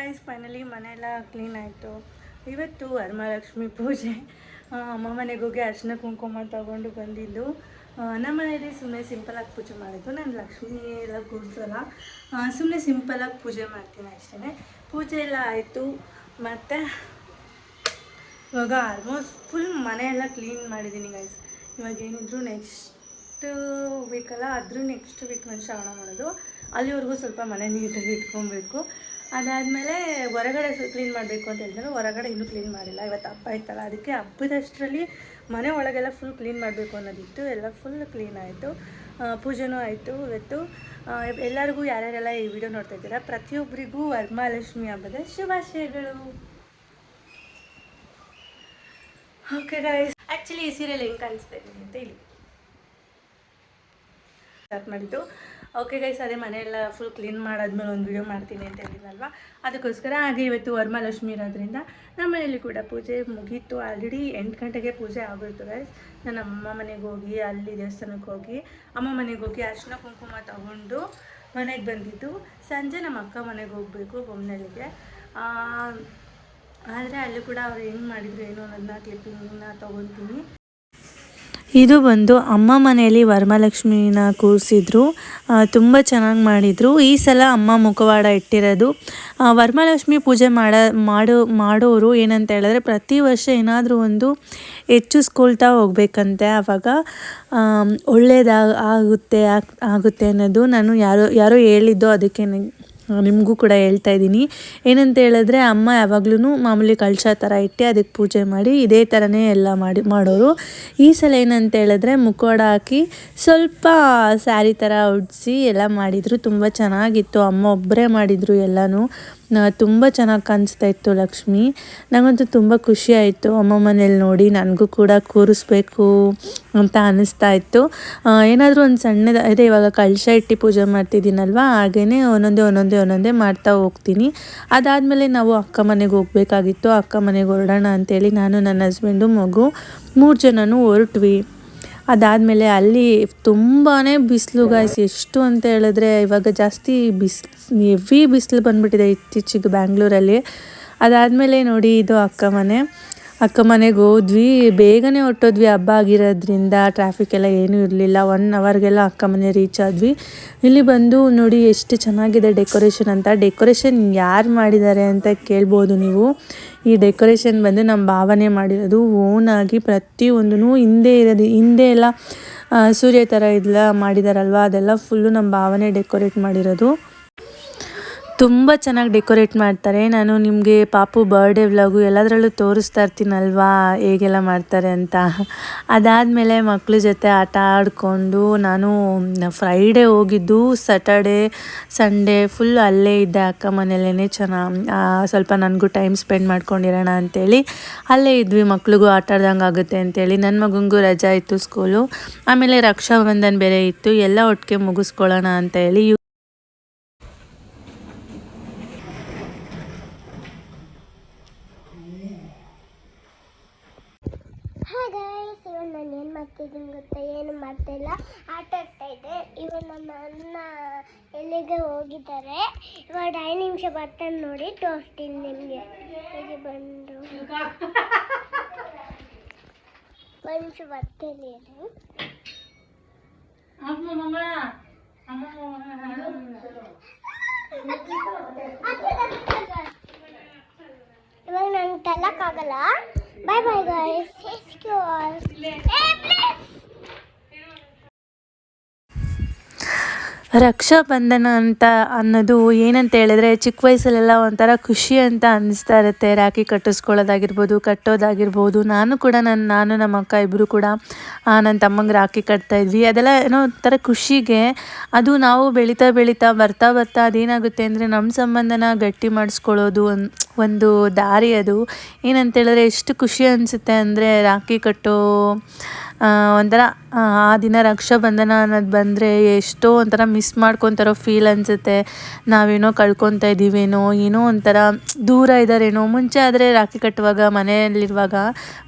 Guys finally ಮನೆಯೆಲ್ಲ clean ಆಯಿತು. ಇವತ್ತು ವರಮಹಾಲಕ್ಷ್ಮಿ ಪೂಜೆ. ಅಮ್ಮ ಮನೆಗೆ ಹೋಗಿ ಅರ್ಶಿನ ಕುಂಕುಮ ತಗೊಂಡು ಬಂದಿದ್ದು. ನಮ್ಮ ಮನೆಯಲ್ಲಿ ಸುಮ್ಮನೆ ಸಿಂಪಲಾಗಿ ಪೂಜೆ ಮಾಡಿದ್ದು. ನಾನು ಲಕ್ಷ್ಮಿ ಎಲ್ಲ ಕೂರಿಸಲ್ಲ ಸುಮ್ಮನೆ ಸಿಂಪಲಾಗಿ ಪೂಜೆ ಮಾಡ್ತೀನಿ ಅಷ್ಟೇ ಪೂಜೆ ಎಲ್ಲ ಆಯಿತು. ಮತ್ತು ಇವಾಗ ಆಲ್ಮೋಸ್ಟ್ ಫುಲ್ ಮನೆಯೆಲ್ಲ ಕ್ಲೀನ್ ಮಾಡಿದ್ದೀನಿ ಗೈಸ್ ಇವಾಗ ಏನಿದ್ರು ನೆಕ್ಸ್ಟ್ ವೀಕಲ್ಲ ಆದರೂ ನೆಕ್ಸ್ಟ್ ವೀಕ್ ನಾನು ಶ್ರಾವಣ ಮಾಡೋದು. ಅಲ್ಲಿವರೆಗೂ ಸ್ವಲ್ಪ ಮನೆ ನೀಟಾಗಿ ಇಟ್ಕೊಬೇಕು. ಅದಾದಮೇಲೆ ಹೊರಗಡೆ ಕ್ಲೀನ್ ಮಾಡಬೇಕು ಅಂತ ಹೇಳಿದ್ರು ಹೊರಗಡೆ ಇನ್ನೂ ಕ್ಲೀನ್ ಮಾಡಿಲ್ಲ. ಇವತ್ತು ಹಬ್ಬ ಇತ್ತಲ್ಲ ಅದಕ್ಕೆ ಹಬ್ಬದಷ್ಟರಲ್ಲಿ ಮನೆ ಒಳಗೆಲ್ಲ ಫುಲ್ ಕ್ಲೀನ್ ಮಾಡಬೇಕು ಅನ್ನೋದಿತ್ತು. ಎಲ್ಲ ಫುಲ್ ಕ್ಲೀನ್ ಆಯಿತು. ಪೂಜೆನೂ ಆಯಿತು ಇವತ್ತು. ಎಲ್ಲರಿಗೂ ಯಾರ್ಯಾರೆಲ್ಲ ಈ ವಿಡಿಯೋ ನೋಡ್ತಾ ಇದ್ದೀರಾ, ಪ್ರತಿಯೊಬ್ಬರಿಗೂ ವರಮಹಾಲಕ್ಷ್ಮಿ ಹಬ್ಬದ ಶುಭಾಶಯಗಳು. ಓಕೆ ಗಾಯ್ಸ್ ಆ್ಯಕ್ಚುಲಿ ಈ ಸೀರಿಯಲ್ ಹೆಂಗೆ ಕಾಣಿಸ್ತಾ ಇದ್ದೀನಿ ಅಂತ ಇಲ್ಲಿ ಸ್ಟಾರ್ಟ್ ಮಾಡಿದ್ದು. ಓಕೆ ಗೈಸ್ ಅದೇ ಮನೆಯೆಲ್ಲ ಫುಲ್ ಕ್ಲೀನ್ ಮಾಡಾದ್ಮೇಲೆ ಒಂದು ವಿಡಿಯೋ ಮಾಡ್ತೀನಿ ಅಂತ ಹೇಳಿದ್ನಲ್ವ? ಅದಕ್ಕೋಸ್ಕರ ಹಾಗೆ ಇವತ್ತು ವರಮಹಾಲಕ್ಷ್ಮಿ ಇರೋದ್ರಿಂದ ನಮ್ಮ ಮನೆಯಲ್ಲಿ ಕೂಡ ಪೂಜೆ ಮುಗೀತು. ಆಲ್ರೆಡಿ ಎಂಟು ಗಂಟೆಗೆ ಪೂಜೆ ಆಗೋಯ್ತು ಗೈಸ್ ನನ್ನ ಅಮ್ಮ ಮನೆಗೆ ಹೋಗಿ, ಅಲ್ಲಿ ದೇವಸ್ಥಾನಕ್ಕೆ ಹೋಗಿ, ಅಮ್ಮ ಮನೆಗೆ ಹೋಗಿ ಅರ್ಶಿನ ಕುಂಕುಮ ತಗೊಂಡು ಮನೆಗೆ ಬಂದಿದ್ದು. ಸಂಜೆ ನಮ್ಮ ಅಕ್ಕ ಮನೆಗೆ ಹೋಗಬೇಕು ಬೊಮ್ಮನಳ್ಳಿಗೆ ಆದರೆ ಅಲ್ಲಿ ಕೂಡ ಅವ್ರು ಹೆಂಗೆ ಮಾಡಿದ್ರು ಏನು ಅನ್ನೋದನ್ನ ಕ್ಲಿಪ್ಪಿಂಗ್ನ ತೊಗೊತೀನಿ. ಇದು ಬಂದು ಅಮ್ಮ ಮನೆಯಲ್ಲಿ ವರಮಹಾಲಕ್ಷ್ಮಿನ ಕೂರಿಸಿದ್ರು. ತುಂಬ ಚೆನ್ನಾಗಿ ಮಾಡಿದರು. ಈ ಸಲ ಅಮ್ಮ ಮುಖವಾಡ ಇಟ್ಟಿರೋದು. ವರಮಹಾಲಕ್ಷ್ಮಿ ಪೂಜೆ ಮಾಡ, ಮಾಡೋ, ಮಾಡೋರು ಏನಂತ ಹೇಳಿದ್ರೆ ಪ್ರತಿ ವರ್ಷ ಏನಾದರೂ ಒಂದು ಹೆಚ್ಚಿಸ್ಕೊಳ್ತಾ ಹೋಗ್ಬೇಕಂತೆ. ಆವಾಗ ಒಳ್ಳೇದಾಗ ಆಗುತ್ತೆ, ಆಗ್- ಆಗುತ್ತೆ ಅನ್ನೋದು ನಾನು ಯಾರೋ ಯಾರೋ ಹೇಳಿದ್ದು ಅದಕ್ಕೆ ನಿಮಗೂ ಕೂಡ ಹೇಳ್ತಾ ಇದ್ದೀನಿ. ಏನಂತ ಹೇಳಿದ್ರೆ ಅಮ್ಮ ಯಾವಾಗ್ಲೂ ಮಾಮೂಲಿ ಕಳಶ ಥರ ಇಟ್ಟು ಅದಕ್ಕೆ ಪೂಜೆ ಮಾಡಿ ಇದೇ ಥರನೇ ಎಲ್ಲ ಮಾಡಿ, ಮಾಡೋರು. ಈ ಸಲ ಏನಂತ ಹೇಳಿದ್ರೆ ಮುಖೋಡ ಹಾಕಿ ಸ್ವಲ್ಪ ಸ್ಯಾರಿ ಥರ ಉಡಿಸಿ ಎಲ್ಲ ಮಾಡಿದರು. ತುಂಬ ಚೆನ್ನಾಗಿತ್ತು. ಅಮ್ಮ ಒಬ್ಬರೇ ಮಾಡಿದರು ಎಲ್ಲನೂ. ತುಂಬ ಚೆನ್ನಾಗಿ ಕಾಣಿಸ್ತಾ ಇತ್ತು ಲಕ್ಷ್ಮಿ. ನನಗಂತೂ ತುಂಬ ಆಯಿತು. ಅಮ್ಮ ಮನೇಲಿ ನೋಡಿ ನನಗೂ ಕೂಡ ಕೂರಿಸ್ಬೇಕು ಅಂತ ಅನ್ನಿಸ್ತಾ ಇತ್ತು. ಏನಾದರೂ ಒಂದು ಸಣ್ಣದ, ಅದೇ ಇವಾಗ ಕಳಶ ಇಟ್ಟು ಪೂಜೆ ಮಾಡ್ತಿದ್ದೀನಲ್ವ? ಹಾಗೇ ಒಂದೊಂದೇ ಒಂದೊಂದೇ ಒಂದೊಂದೇ ಮಾಡ್ತಾ ಹೋಗ್ತೀನಿ. ಅದಾದಮೇಲೆ ನಾವು ಅಕ್ಕ ಮನೆಗೆ ಹೋಗಬೇಕಾಗಿತ್ತು. ಅಕ್ಕ ಮನೆಗೆ ಹೊರಡೋಣ ಅಂತೇಳಿ ನಾನು ನನ್ನ ಹಸ್ಬೆಂಡು ಮಗು ಮೂರು ಜನನೂ ಹೊರಟ್ವಿ. ಅದಾದಮೇಲೆ ಅಲ್ಲಿ ತುಂಬಾ ಬಿಸಿಲು ಗಾಯ್ಸ್ ಎಷ್ಟು ಅಂತ ಹೇಳಿದ್ರೆ ಇವಾಗ ಜಾಸ್ತಿ ಬಿಸಿಲು ಹೆವಿ ಬಿಸಿಲು ಬಂದುಬಿಟ್ಟಿದೆ ಇತ್ತೀಚೆಗೆ ಬ್ಯಾಂಗ್ಳೂರಲ್ಲಿ ಅದಾದಮೇಲೆ ನೋಡಿ ಇದು ಅಕ್ಕ ಮನೆ. ಅಕ್ಕ ಮನೆಗೆ ಹೋದ್ವಿ, ಬೇಗನೆ ಹೊಟ್ಟೋದ್ವಿ ಹಬ್ಬ ಆಗಿರೋದ್ರಿಂದ ಟ್ರಾಫಿಕ್ ಎಲ್ಲ ಏನೂ ಇರಲಿಲ್ಲ. ಒನ್ ಅವರ್ಗೆಲ್ಲ ಅಕ್ಕ ಮನೆ ರೀಚ್ ಆದ್ವಿ. ಇಲ್ಲಿ ಬಂದು ನೋಡಿ ಎಷ್ಟು ಚೆನ್ನಾಗಿದೆ ಡೆಕೋರೇಷನ್ ಅಂತ. ಡೆಕೋರೇಷನ್ ಯಾರು ಮಾಡಿದ್ದಾರೆ ಅಂತ ಕೇಳ್ಬೋದು ನೀವು. ಈ ಡೆಕೋರೇಷನ್ ಬಂದು ನಮ್ಮ ಭಾವನೆ ಮಾಡಿರೋದು ಓನಾಗಿ ಪ್ರತಿಯೊಂದೂ ಹಿಂದೆ ಇರೋದು, ಹಿಂದೆ ಎಲ್ಲ ಸೂರ್ಯ ಥರ ಇದೆಲ್ಲ ಮಾಡಿದಾರಲ್ವ? ಅದೆಲ್ಲ ಫುಲ್ಲು ನಮ್ಮ ಭಾವನೆ ಡೆಕೋರೇಟ್ ಮಾಡಿರೋದು. ತುಂಬ ಚೆನ್ನಾಗಿ ಡೆಕೋರೇಟ್ ಮಾಡ್ತಾರೆ. ನಾನು ನಿಮಗೆ ಪಾಪು ಬರ್ಡೇ ವ್ಲಾಗು ಎಲ್ಲದರಲ್ಲೂ ತೋರಿಸ್ತಾ ಇರ್ತೀನಲ್ವಾ, ಹೇಗೆಲ್ಲ ಮಾಡ್ತಾರೆ ಅಂತ. ಅದಾದಮೇಲೆ ಮಕ್ಕಳ ಜೊತೆ ಆಟ ಆಡಿಕೊಂಡು ನಾನು ಫ್ರೈಡೇ ಹೋಗಿದ್ದು ಸ್ಯಾಟರ್ಡೇ ಸಂಡೇ ಫುಲ್ ಅಲ್ಲೇ ಇದ್ದೆ ಅಕ್ಕ ಮನೆಯಲ್ಲೇ ಚೆನ್ನಾಗಿ ಸ್ವಲ್ಪ ನನಗೂ ಟೈಮ್ ಸ್ಪೆಂಡ್ ಮಾಡ್ಕೊಂಡಿರೋಣ ಅಂತೇಳಿ ಅಲ್ಲೇ ಇದ್ವಿ. ಮಕ್ಳಿಗೂ ಆಟ ಆಡ್ದಂಗೆ ಆಗುತ್ತೆ ಅಂತೇಳಿ. ನನ್ನ ಮಗನಿಗೂ ರಜಾ ಇತ್ತು ಸ್ಕೂಲು ಆಮೇಲೆ ರಕ್ಷಾಬಂಧನ್ ಬೇರೆ ಇತ್ತು. ಎಲ್ಲ ಒಟ್ಟಿಗೆ ಮುಗಿಸ್ಕೊಳ್ಳೋಣ ಅಂತ ಹೇಳಿ ಹಾಯ್ ಗೈಸ್ ಇವಾಗ ನಾನು ಏನು ಮಾಡ್ತಿದ್ದೀನಿ ಗೊತ್ತಾ? ಏನು ಮಾಡ್ತಾ ಇಲ್ಲ. ಆಟ ಆಡ್ತಾ ಇದ್ದೆ ಇವಾಗ ನಮ್ಮ ಅಣ್ಣ ಎಲ್ಲಿಗೆ ಹೋಗಿದ್ದಾರೆ. ಇವಾಗ ಐದು ನಿಮಿಷ ಬರ್ತಾನೆ ನೋಡಿ ತೋರಿಸ್ತೀನಿ ನಿಮಗೆ. ಹೇಗೆ ಬಂದು. ಒಂದು ನಿಮಿಷ ಬರ್ತೀನಿ. ಇವಾಗ ನಂಗೆ ತಲ್ಲಕ್ಕಾಗಲ್ಲ Bye bye guys. Thank you all. Hey, please. Raksha Bandhan ಅಂತ ಅನ್ನೋದು ಏನಂತ ಹೇಳಿದ್ರೆ ಚಿಕ್ಕ ವಯಸ್ಸಲ್ಲೆಲ್ಲ ಒಂಥರ ಖುಷಿ ಅಂತ ಅನ್ನಿಸ್ತಾ ಇರುತ್ತೆ. ರಾಖಿ ಕಟ್ಟಿಸ್ಕೊಳ್ಳೋದಾಗಿರ್ಬೋದು, ಕಟ್ಟೋದಾಗಿರ್ಬೋದು. ನಾನು ಕೂಡ ನನ್ನ ನಾನು ನಮ್ಮ ಅಕ್ಕ ಇಬ್ಬರು ಕೂಡ ನನ್ನ ತಮ್ಮಂಗೆ ರಾಖಿ ಕಟ್ತಾ ಇದ್ವಿ. ಅದೆಲ್ಲ ಏನೋ ಒಂಥರ ಖುಷಿಗೆ ಅದು ನಾವು ಬೆಳೀತಾ ಬೆಳೀತಾ ಬರ್ತಾ ಬರ್ತಾ ಅದೇನಾಗುತ್ತೆ ಅಂದರೆ ನಮ್ಮ ಸಂಬಂಧನ ಗಟ್ಟಿ ಮಾಡಿಸ್ಕೊಳ್ಳೋದು ಒಂದು ಒಂದು ದಾರಿ ಅದು. ಏನಂತ ಹೇಳಿದ್ರೆ ಎಷ್ಟು ಖುಷಿ ಅನಿಸುತ್ತೆ ಅಂದರೆ ರಾಖಿ ಕಟ್ಟೋ ಒಂಥರ, ಆ ದಿನ ರಕ್ಷಾಬಂಧನ ಅನ್ನೋದು ಬಂದರೆ ಎಷ್ಟೋ ಒಂಥರ ಮಿಸ್ ಮಾಡ್ಕೊತಾರೋ ಫೀಲ್ ಅನಿಸುತ್ತೆ. ನಾವೇನೋ ಕಳ್ಕೊತಾ ಇದ್ದೀವೇನೋ, ಏನೋ ಒಂಥರ ದೂರ ಇದ್ದಾರೇನೋ ಮುಂಚೆ ಆದರೆ ರಾಖಿ ಕಟ್ಟುವಾಗ, ಮನೆಯಲ್ಲಿರುವಾಗ,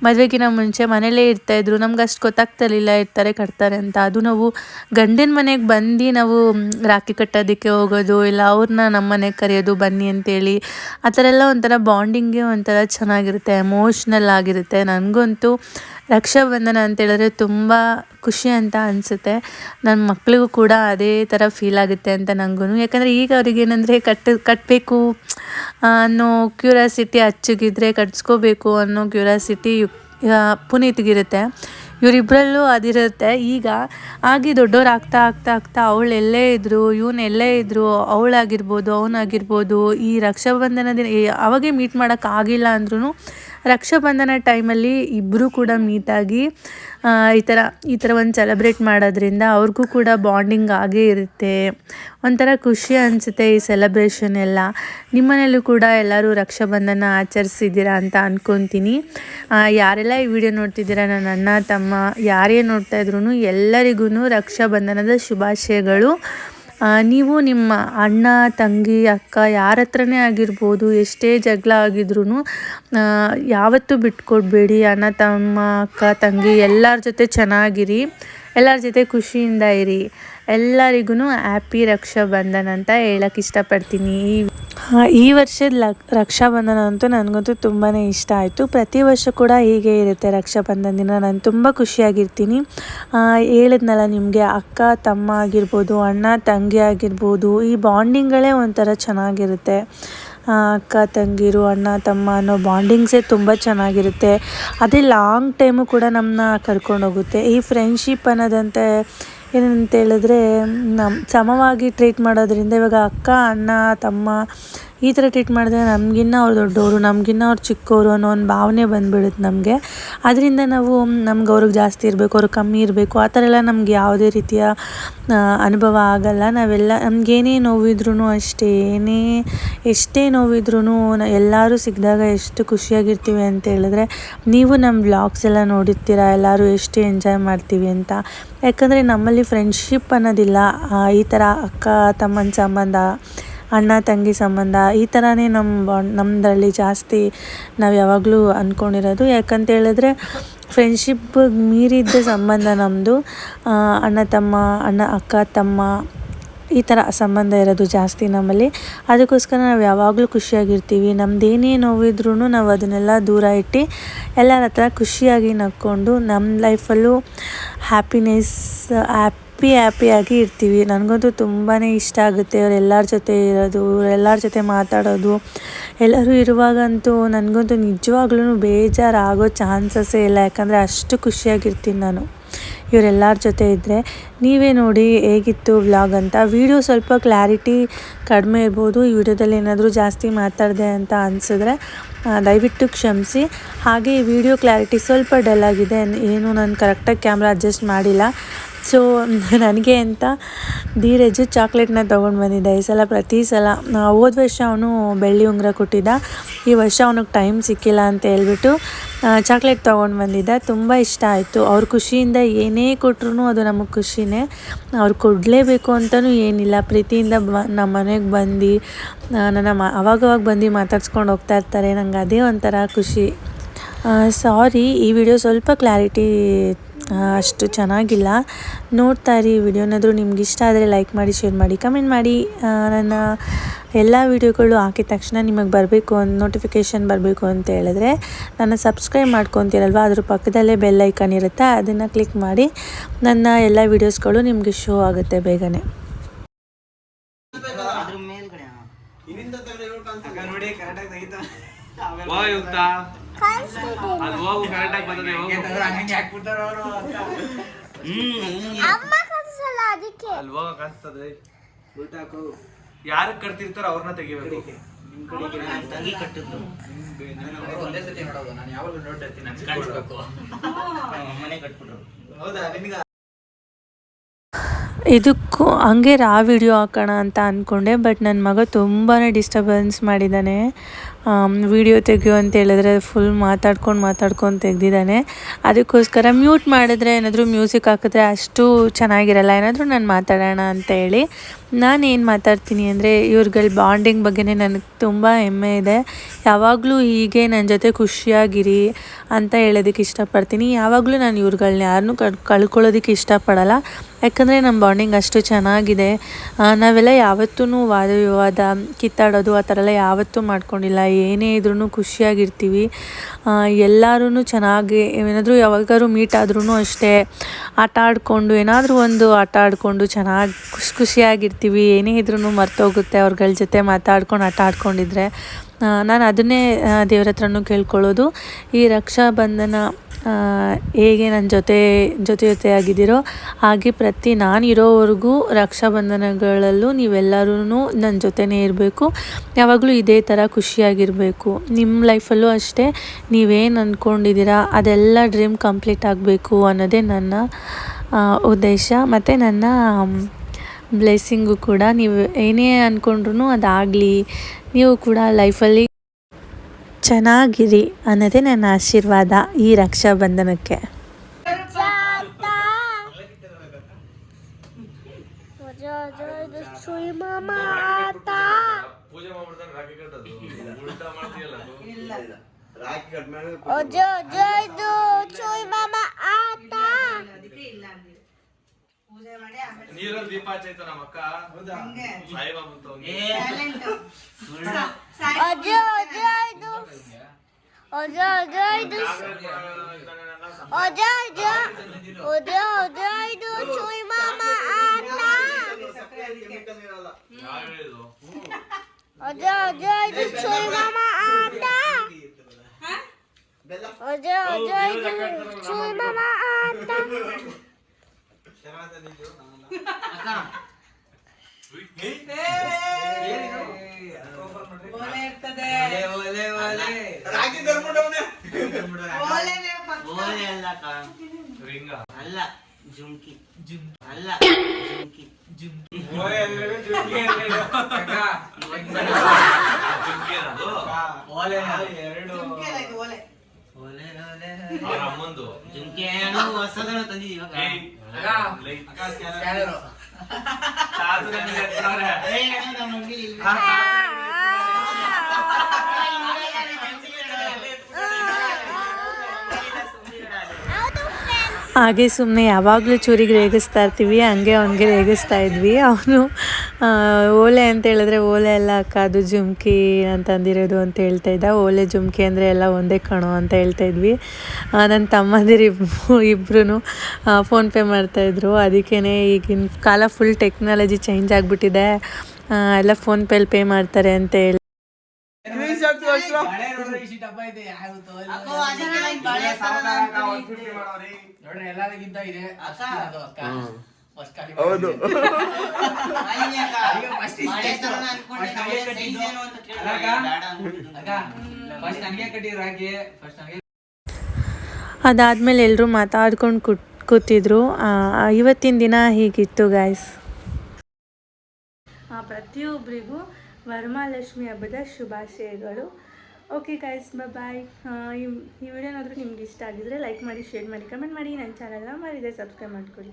ಮದುವೆಗಿನ ಮುಂಚೆ ಮನೇಲೇ ಇರ್ತಾಯಿದ್ರು ನಮ್ಗೆ ಅಷ್ಟು ಗೊತ್ತಾಗ್ತಿರ್ಲಿಲ್ಲ, ಇರ್ತಾರೆ, ಕಟ್ತಾರೆ ಅಂತ. ಅದು ನಾವು ಗಂಡಿನ ಮನೆಗೆ ಬಂದು ನಾವು ರಾಖಿ ಕಟ್ಟೋದಕ್ಕೆ ಹೋಗೋದು, ಇಲ್ಲ ಅವ್ರನ್ನ ನಮ್ಮ ಮನೆಗೆ ಕರೆಯೋದು, ಬನ್ನಿ ಅಂತೇಳಿ, ಆ ಥರ ಎಲ್ಲ ಒಂಥರ ಬಾಂಡಿಂಗೇ ಒಂಥರ ಚೆನ್ನಾಗಿರುತ್ತೆ ಎಮೋಷ್ನಲ್ ಆಗಿರುತ್ತೆ. ನನಗಂತೂ ರಕ್ಷಾಬಂಧನ ಅಂತ ಹೇಳಿದ್ರೆ ತುಂಬ ಖುಷಿ ಅಂತ ಅನಿಸುತ್ತೆ. ನನ್ನ ಮಕ್ಕಳಿಗೂ ಕೂಡ ಅದೇ ಥರ ಫೀಲ್ ಆಗುತ್ತೆ ಅಂತ ನನಗೂ ಯಾಕಂದರೆ ಈಗ ಅವ್ರಿಗೆ ಏನಂದರೆ ಕಟ್ಟು ಕಟ್ಟಬೇಕು ಅನ್ನೋ ಕ್ಯೂರಿಯಾಸಿಟಿ ಅಚ್ಚಗಿದ್ರೆ ಕಟ್ಸ್ಕೋಬೇಕು ಅನ್ನೋ ಕ್ಯೂರಿಯಾಸಿಟಿ ಪುನೀತ್ಗಿರುತ್ತೆ. ಇವರಿಬ್ಬರಲ್ಲೂ ಅದಿರುತ್ತೆ. ಈಗ ಆಗಿ ದೊಡ್ಡವ್ರು ಆಗ್ತಾ ಆಗ್ತಾ ಅವಳು ಎಲ್ಲೇ ಇದ್ದರು ಇವನು ಎಲ್ಲೇ ಇದ್ದರು ಅವಳಾಗಿರ್ಬೋದು ಅವನಾಗಿರ್ಬೋದು ಈ ರಕ್ಷಾಬಂಧನ ದಿನ ಅವಾಗೇ ಮೀಟ್ ಮಾಡೋಕ್ಕಾಗಿಲ್ಲ ಅಂದ್ರೂ ರಕ್ಷಾಬಂಧನ ಟೈಮಲ್ಲಿ ಇಬ್ಬರೂ ಕೂಡ ಮೀಟಾಗಿ ಈ ಥರ ಈ ಥರ ಒಂದು ಸೆಲೆಬ್ರೇಟ್ ಮಾಡೋದ್ರಿಂದ ಅವ್ರಿಗೂ ಕೂಡ ಬಾಂಡಿಂಗ್ ಆಗೇ ಇರುತ್ತೆ. ಒಂಥರ ಖುಷಿ ಅನಿಸುತ್ತೆ ಈ ಸೆಲೆಬ್ರೇಷನ್ ಎಲ್ಲ. ನಿಮ್ಮನೇಲೂ ಕೂಡ ಎಲ್ಲರೂ ರಕ್ಷಾಬಂಧನ ಆಚರಿಸಿದ್ದೀರಾ ಅಂತ ಅಂದ್ಕೊತೀನಿ ಯಾರೆಲ್ಲ ಈ ವಿಡಿಯೋ ನೋಡ್ತಿದ್ದೀರಾ ನನ್ನ ಅಣ್ಣ, ತಮ್ಮ, ಯಾರೇ ನೋಡ್ತಾ ಇದ್ರು ಎಲ್ಲರಿಗೂ ರಕ್ಷಾಬಂಧನದ ಶುಭಾಶಯಗಳು. ನೀವು ನಿಮ್ಮ ಅಣ್ಣ, ತಂಗಿ, ಅಕ್ಕ ಯಾರ ಹತ್ರನೇ ಆಗಿರ್ಬೋದು, ಎಷ್ಟೇ ಜಗಳ ಆಗಿದ್ರೂ ಯಾವತ್ತೂ ಬಿಟ್ಕೊಡ್ಬೇಡಿ. ಅಣ್ಣ, ತಮ್ಮ, ಅಕ್ಕ, ತಂಗಿ ಎಲ್ಲರ ಜೊತೆ ಚೆನ್ನಾಗಿರಿ, ಎಲ್ಲರ ಜೊತೆ ಖುಷಿಯಿಂದ ಇರಿ. ಎಲ್ಲರಿಗೂ ಹ್ಯಾಪಿ ರಕ್ಷಾಬಂಧನ ಅಂತ ಹೇಳಕ್ಕೆ ಇಷ್ಟಪಡ್ತೀನಿ. ಈ ಈ ವರ್ಷದ ಲಕ್, ರಕ್ಷಾಬಂಧನ ಅಂತೂ ನನಗಂತೂ ತುಂಬಾ ಇಷ್ಟ ಆಯಿತು. ಪ್ರತಿ ವರ್ಷ ಕೂಡ ಹೀಗೆ ಇರುತ್ತೆ ರಕ್ಷಾಬಂಧನ ದಿನ. ನಾನು ತುಂಬ ಖುಷಿಯಾಗಿರ್ತೀನಿ. ಹೇಳಿದ್ನಲ್ಲ ನಿಮಗೆ, ಅಕ್ಕ, ತಮ್ಮ ಆಗಿರ್ಬೋದು, ಅಣ್ಣ, ತಂಗಿ ಆಗಿರ್ಬೋದು, ಈ ಬಾಂಡಿಂಗ್ಗಳೇ ಒಂಥರ ಚೆನ್ನಾಗಿರುತ್ತೆ. ಅಕ್ಕ, ತಂಗಿರು, ಅಣ್ಣ, ತಮ್ಮ ಅನ್ನೋ ಬಾಂಡಿಂಗ್ಸೇ ತುಂಬ ಚೆನ್ನಾಗಿರುತ್ತೆ. ಅದೇ ಲಾಂಗ್ ಟೈಮು ಕೂಡ ನಮ್ಮನ್ನ ಕರ್ಕೊಂಡೋಗುತ್ತೆ. ಈ ಫ್ರೆಂಡ್ಶಿಪ್ ಅನ್ನೋದಂತೆ ಏನಂತ ಹೇಳಿದ್ರೆ ನಮ್ಮ ಸಮವಾಗಿ ಟ್ರೀಟ್ ಮಾಡೋದ್ರಿಂದ ಇವಾಗ ಅಕ್ಕ ಅಣ್ಣ ತಮ್ಮ ಈ ಥರ ಟ್ರೀಟ್ ಮಾಡಿದ್ರೆ ನಮಗಿನ್ನ ಅವ್ರು ದೊಡ್ಡವರು, ನಮಗಿನ್ನ ಅವ್ರು ಚಿಕ್ಕವರು ಅನ್ನೋ ಒಂದು ಭಾವನೆ ಬಂದ್ಬಿಡುತ್ತೆ ನಮಗೆ. ಅದರಿಂದ ನಾವು ನಮ್ಗೆ ಅವ್ರಿಗೆ ಜಾಸ್ತಿ ಇರಬೇಕು ಅವ್ರಿಗೆ ಕಮ್ಮಿ ಇರಬೇಕು, ಆ ಥರ ಎಲ್ಲ ನಮ್ಗೆ ಯಾವುದೇ ರೀತಿಯ ಅನುಭವ ಆಗಲ್ಲ. ನಾವೆಲ್ಲ ನಮಗೇನೇ ನೋವಿದ್ರೂ ಅಷ್ಟೇ, ಏನೇ, ಎಷ್ಟೇ ನೋವಿದ್ರೂ ಎಲ್ಲರೂ ಸಿಕ್ಕಿದಾಗ ಎಷ್ಟು ಖುಷಿಯಾಗಿರ್ತೀವಿ ಅಂತ ಹೇಳಿದ್ರೆ, ನೀವು ನಮ್ಮ ಬ್ಲಾಗ್ಸ್ ಎಲ್ಲ ನೋಡಿರ್ತೀರ, ಎಲ್ಲರೂ ಎಷ್ಟು ಎಂಜಾಯ್ ಮಾಡ್ತೀವಿ ಅಂತ. ಯಾಕಂದರೆ ನಮ್ಮಲ್ಲಿ ಫ್ರೆಂಡ್ಶಿಪ್ ಅನ್ನೋದಿಲ್ಲ ಈ ಥರ ಅಕ್ಕ, ತಮ್ಮನ ಸಂಬಂಧ ಅಣ್ಣ, ತಂಗಿ ಸಂಬಂಧ, ಈ ಥರನೇ ನಮ್ಮ ನಮ್ಮದ್ರಲ್ಲಿ ಜಾಸ್ತಿ ನಾವು ಯಾವಾಗಲೂ ಅಂದ್ಕೊಂಡಿರೋದು ಯಾಕಂತ ಹೇಳಿದ್ರೆ ಫ್ರೆಂಡ್ಶಿಪ್ ಮೀರಿದ್ದ ಸಂಬಂಧ ನಮ್ಮದು ಅಣ್ಣ, ತಮ್ಮ, ಅಣ್ಣ, ಅಕ್ಕ, ತಮ್ಮ, ಈ ಥರ ಸಂಬಂಧ ಇರೋದು ಜಾಸ್ತಿ ನಮ್ಮಲ್ಲಿ. ಅದಕ್ಕೋಸ್ಕರ ನಾವು ಯಾವಾಗಲೂ ಖುಷಿಯಾಗಿರ್ತೀವಿ. ನಮ್ಮದೇನೇ ನೋವಿದ್ರೂ ನಾವು ಅದನ್ನೆಲ್ಲ ದೂರ ಇಟ್ಟು ಎಲ್ಲರ ಹತ್ರ ಖುಷಿಯಾಗಿ ನಕ್ಕೊಂಡು ನಮ್ಮ ಲೈಫಲ್ಲೂ ಹ್ಯಾಪಿನೆಸ್ ಹ್ಯಾಪಿ ಹ್ಯಾಪಿಯಾಗಿ ಇರ್ತೀವಿ. ನನಗಂತೂ ತುಂಬಾ ಇಷ್ಟ ಆಗುತ್ತೆ ಅವರೆಲ್ಲರ ಜೊತೆ ಇರೋದು ಎಲ್ಲರ ಜೊತೆ ಮಾತಾಡೋದು. ಎಲ್ಲರೂ ಇರುವಾಗಂತೂ ನನಗಂತೂ ನಿಜವಾಗ್ಲೂ ಬೇಜಾರಾಗೋ ಚಾನ್ಸಸ್ಸೇ ಇಲ್ಲ. ಯಾಕಂದರೆ ಅಷ್ಟು ಖುಷಿಯಾಗಿರ್ತೀನಿ ನಾನು. ಇವರೆಲ್ಲರ ಜೊತೆ ಇದ್ದರೆ ನೀವೇ ನೋಡಿ ಹೇಗಿತ್ತು ವ್ಲಾಗ್ ಅಂತ. ವಿಡಿಯೋ ಸ್ವಲ್ಪ ಕ್ಲಾರಿಟಿ ಕಡಿಮೆ ಇರ್ಬೋದು. ಈ ವಿಡಿಯೋದಲ್ಲಿ ಏನಾದರೂ ಜಾಸ್ತಿ ಮಾತಾಡಿದೆ ಅಂತ ಅನಿಸಿದ್ರೆ ದಯವಿಟ್ಟು ಕ್ಷಮಿಸಿ. ಹಾಗೆ ಈ ವಿಡಿಯೋ ಕ್ಲಾರಿಟಿ ಸ್ವಲ್ಪ ಡಲ್ ಆಗಿದೆ. ಏನು, ನಾನು ಕರೆಕ್ಟಾಗಿ ಕ್ಯಾಮ್ರಾ ಅಡ್ಜಸ್ಟ್ ಮಾಡಿಲ್ಲ. ಸೊ, ನನಗೆ ಅಂತ ಧೀರಜು ಚಾಕ್ಲೇಟ್ನ ತೊಗೊಂಡು ಬಂದಿದ್ದ. ಈ ಸಲ ಪ್ರತಿ ಸಲ ಹೋದ ವರ್ಷ ಅವನು ಬೆಳ್ಳಿ ಉಂಗುರ ಕೊಟ್ಟಿದ್ದ. ಈ ವರ್ಷ ಅವನಿಗೆ ಟೈಮ್ ಸಿಕ್ಕಿಲ್ಲ ಅಂತ ಹೇಳ್ಬಿಟ್ಟು ಚಾಕ್ಲೇಟ್ ತೊಗೊಂಡು ಬಂದಿದ್ದ. ತುಂಬ ಇಷ್ಟ ಆಯಿತು. ಅವ್ರ ಖುಷಿಯಿಂದ ಏನೇ ಕೊಟ್ರು ಅದು ನಮಗೆ ಖುಷಿನೇ. ಅವ್ರು ಕೊಡಲೇಬೇಕು ಅಂತಲೂ ಏನಿಲ್ಲ. ಪ್ರೀತಿಯಿಂದ ಬ ನಮ್ಮ ಮನೆಗೆ ಬಂದು ನನ್ನ ಮ, ಅವಾಗವಾಗ ಬಂದು ಮಾತಾಡ್ಸ್ಕೊಂಡು ಹೋಗ್ತಾ ಇರ್ತಾರೆ. ನಂಗೆ ಅದೇ ಒಂಥರ ಖುಷಿ. ಸಾರಿ ಈ ವಿಡಿಯೋ ಸ್ವಲ್ಪ ಕ್ಲಾರಿಟಿ ಅಷ್ಟು ಚೆನ್ನಾಗಿಲ್ಲ. ನೋಡ್ತಾ ಇರಿ ವಿಡಿಯೋನಾದರೂ ನಿಮ್ಗೆ ಇಷ್ಟ ಆದರೆ ಲೈಕ್ ಮಾಡಿ ಶೇರ್ ಮಾಡಿ ಕಮೆಂಟ್ ಮಾಡಿ. ನನ್ನ ಎಲ್ಲ ವಿಡಿಯೋಗಳು ಹಾಕಿದ ತಕ್ಷಣ ನಿಮಗೆ ಬರಬೇಕು ಅಂತ ನೋಟಿಫಿಕೇಷನ್ ಬರಬೇಕು ಅಂತ ಹೇಳಿದ್ರೆ ನನ್ನ ಸಬ್ಸ್ಕ್ರೈಬ್ ಮಾಡ್ಕೊತೀರಲ್ವ? ಅದ್ರ ಪಕ್ಕದಲ್ಲೇ ಬೆಲ್ ಐಕಾನ್ ಇರುತ್ತೆ? ಅದನ್ನು ಕ್ಲಿಕ್ ಮಾಡಿ ನನ್ನ ಎಲ್ಲ ವಿಡಿಯೋಸ್ಗಳು ನಿಮಗೆ ಶೋ ಆಗುತ್ತೆ ಬೇಗನೆ. ಅದ್ರ ಮೇಲ್ಗಡೆ ನೋಡಿ ಕರೆಕ್ಟಾಗಿ ಅದು ಹೋಗು ಬರ್ತದೆ ಅಮ್ಮ ಅದಕ್ಕೆ. ಯಾರು ಕಟ್ತಿರ್ತಾರೋ ಅವ್ರನ್ನ ತೆಗಿಬೇಕು. ತಂಗಿ ಕಟ್ಟಿದ್ದು. ಒಂದೇ ಸತಿ ನೋಡೋದು ನಾನು ಯಾವಾಗಲೂ ನೋಡ್ತಿರ್ತೀನಿ ನನಗೆ ಕಾಣಿಸ್ಬೇಕು ಮನೆ ಕಟ್ಬಿಟ್ರು. ಹೌದಾ ನಿನಗ ಇದಕ್ಕೂ ಹಂಗೆ ರಾ ವಿಡಿಯೋ ಹಾಕೋಣ ಅಂತ ಅಂದ್ಕೊಂಡೆ ಬಟ್ ನನ್ನ ಮಗ ತುಂಬಾ ಡಿಸ್ಟರ್ಬೆನ್ಸ್ ಮಾಡಿದ್ದಾನೆ ವಿಡಿಯೋ ತೆಗಿಯೋ ಅಂತ ಹೇಳಿದ್ರೆ ಫುಲ್ ಮಾತಾಡ್ಕೊಂಡು ಮಾತಾಡ್ಕೊಂಡು ತೆಗ್ದಿದ್ದಾನೆ. ಅದಕ್ಕೋಸ್ಕರ ಮ್ಯೂಟ್ ಮಾಡಿದ್ರೆ ಏನಾದರೂ ಮ್ಯೂಸಿಕ್ ಹಾಕಿದ್ರೆ ಅಷ್ಟು ಚೆನ್ನಾಗಿರಲ್ಲ. ಏನಾದರೂ ನಾನು ಮಾತಾಡೋಣ ಅಂತ ಹೇಳಿ ನಾನು ಏನು ಮಾತಾಡ್ತೀನಿ ಅಂದರೆ ಇವ್ರುಗಳ ಬಾಂಡಿಂಗ್ ಬಗ್ಗೆನೇ ನನಗೆ ತುಂಬ ಹೆಮ್ಮೆ ಇದೆ. ಯಾವಾಗಲೂ ಹೀಗೆ ನನ್ನ ಜೊತೆ ಖುಷಿಯಾಗಿರಿ ಅಂತ ಹೇಳೋದಕ್ಕೆ ಇಷ್ಟಪಡ್ತೀನಿ. ಯಾವಾಗಲೂ ನಾನು ಇವ್ರುಗಳನ್ನ ಯಾರನ್ನೂ ಕಳ್, ಕಳ್ಕೊಳ್ಳೋದಕ್ಕೆ ಇಷ್ಟಪಡಲ್ಲ. ಯಾಕಂದರೆ ನಮ್ಮ ಬಾಂಡಿಂಗ್ ಅಷ್ಟು ಚೆನ್ನಾಗಿದೆ. ನಾವೆಲ್ಲ ಯಾವತ್ತೂ ವಾದ, ವಿವಾದ ಕಿತ್ತಾಡೋದು, ಆ ಥರ ಎಲ್ಲ ಯಾವತ್ತೂ ಮಾಡ್ಕೊಂಡಿಲ್ಲ. ಏನೇ ಇದ್ರೂ ಖುಷಿಯಾಗಿರ್ತೀವಿ. ಎಲ್ಲರೂ ಚೆನ್ನಾಗಿ, ಏನಾದರೂ ಯಾವಾಗಾದ್ರೂ ಮೀಟ್ ಆದ್ರೂ ಅಷ್ಟೇ, ಆಟ ಆಡಿಕೊಂಡು, ಏನಾದರೂ ಒಂದು ಆಟ ಆಡಿಕೊಂಡು ಚೆನ್ನಾಗಿ ಖುಷಿ ಖುಷಿಯಾಗಿರ್ತೀವಿ. ಏನೇ ಇದ್ರೂ ಮರ್ತೋಗುತ್ತೆ ಅವ್ರಗಳ ಜೊತೆ ಮಾತಾಡ್ಕೊಂಡು, ಆಟ ಆಡ್ಕೊಂಡಿದ್ರೆ. ನಾನು ಅದನ್ನೇ ದೇವ್ರ ಹತ್ರನೂ ಕೇಳ್ಕೊಳ್ಳೋದು. ಈ ರಕ್ಷಾಬಂಧನ ಹೇಗೆ ನನ್ನ ಜೊತೆ ಜೊತೆ ಜೊತೆಯಾಗಿದ್ದೀರೋ ಹಾಗೆ ಪ್ರತಿ ನಾನು ಇರೋವರೆಗೂ ರಕ್ಷಾಬಂಧನಗಳಲ್ಲೂ ನೀವೆಲ್ಲರೂ ನನ್ನ ಜೊತೆನೇ ಇರಬೇಕು. ಯಾವಾಗಲೂ ಇದೇ ಥರ ಖುಷಿಯಾಗಿರಬೇಕು. ನಿಮ್ಮ ಲೈಫಲ್ಲೂ ಅಷ್ಟೇ. ನೀವೇನು ಅಂದ್ಕೊಂಡಿದ್ದೀರಾ ಅದೆಲ್ಲ ಡ್ರೀಮ್ ಕಂಪ್ಲೀಟ್ ಆಗಬೇಕು ಅನ್ನೋದೇ ನನ್ನ ಉದ್ದೇಶ. ಮತ್ತು ನನ್ನ ಬ್ಲೆಸ್ಸಿಂಗು ಕೂಡ. ನೀವು ಏನೇ ಅಂದ್ಕೊಂಡ್ರು ಅದಾಗಲಿ. ನೀವು ಕೂಡ ಲೈಫಲ್ಲಿ ಚೆನ್ನಾಗಿರಿ ಅನ್ನೋದೇ ನನ್ನ ಆಶೀರ್ವಾದ ಈ ರಕ್ಷಾಬಂಧನಕ್ಕೆ. ನೀರಲ್ಲಿ ದೀಪ ಹಚ್ಚೈತ ನಮ್ಮ ಅಕ್ಕ ಸಾಯಿಬಾಬು. Acı acı aydım. Acı acı aydım. Acı acı. Acı acı aydım. Çoyma ama ata. Acı acı aydım. Çoyma ama ata. Acı acı aydım. Çoyma ama ata. Şerata ne diyor? Ata. ಆತ ಓಲೆ ಅಲ್ಲ ಜುಮ್ ಅಲ್ಲ ಜುಮ್ಕಿ ಅಲ್ಲ ಜುಮ್ಕಿ? ಓಲೆ ಓಲೆ ಅಮ್ಮಂದು ಜುಮ್ಕಿ ಏನು ಹೊಸದನ್ನು ತಂದಿದ್ದೀವಿ ಇವಾಗ ಏಯ್, ಲೈಟ್. ಚಾದು ನನ್ಗೆ ಎತ್ತಾರೆ. ಏಯ್, ಅದು ನಮ್ಮ ಅಂಗ್ಡಿಲಿ ಇಲ್ಲ. ಹಾಗೆ ಸುಮ್ಮನೆ ಯಾವಾಗಲೂ ಚೂರಿಗೆ ರೇಗಿಸ್ತಾ ಇರ್ತೀವಿ ಹಂಗೆ ಅವನಿಗೆ ರೇಗಿಸ್ತಾ ಇದ್ವಿ ಅವನು ಓಲೆ ಅಂತ ಹೇಳಿದ್ರೆ ಓಲೆ ಎಲ್ಲ ಅದು ಜುಮ್ಕಿ ಅಂತಂದಿರೋದು ಅಂತ ಹೇಳ್ತಾ ಇದ್ದ. ಓಲೆ ಜುಮ್ಕಿ ಅಂದರೆ ಎಲ್ಲ ಒಂದೇ ಕಣೋ ಅಂತ ಹೇಳ್ತಾ ಇದ್ವಿ. ನನ್ನ ತಮ್ಮಂದಿರು ಇಬ್ಬರು ಇಬ್ಬರೂ ಫೋನ್ಪೇ ಮಾಡ್ತಾಯಿದ್ರು ಅದಕ್ಕೇ ಈಗಿನ ಕಾಲ ಫುಲ್ ಟೆಕ್ನಾಲಜಿ ಚೇಂಜ್ ಆಗಿಬಿಟ್ಟಿದೆ. ಎಲ್ಲ ಫೋನ್ಪೇಲಿ ಪೇ ಮಾಡ್ತಾರೆ ಅಂತ ಹೇಳಿ. ಅಕ್ಕೋ, ಎಲ್ಲರಿಗಿಂತ ಇದೆ. ಅಕ್ಕ. ಹೌದು. ಅದಾದಮೇಲೆ ಎಲ್ಲರೂ ಮಾತಾಡ್ಕೊಂಡು ಕೂತ್ ಕೂತಿದ್ರು. ಇವತ್ತಿನ ದಿನ ಹೀಗಿತ್ತು ಗಾಯ್ಸ್ ಆ, ಪ್ರತಿಯೊಬ್ಬರಿಗೂ ವರಮಹಾಲಕ್ಷ್ಮಿ ಹಬ್ಬದ ಶುಭಾಶಯಗಳು. ಓಕೆ ಗೈಸ್ ಬಾಯ್ ಈ ಈ ವಿಡಿಯೋ ಏನಾದರೂ ನಿಮ್ಗೆ ಇಷ್ಟ ಆಗಿದ್ರೆ ಲೈಕ್ ಮಾಡಿ ಶೇರ್ ಮಾಡಿ ಕಮೆಂಟ್ ಮಾಡಿ. ನನ್ನ ಚಾನಲ್ನ ಮಾಡಿದೆ ಸಬ್ಸ್ಕ್ರೈಬ್ ಮಾಡ್ಕೊಳ್ಳಿ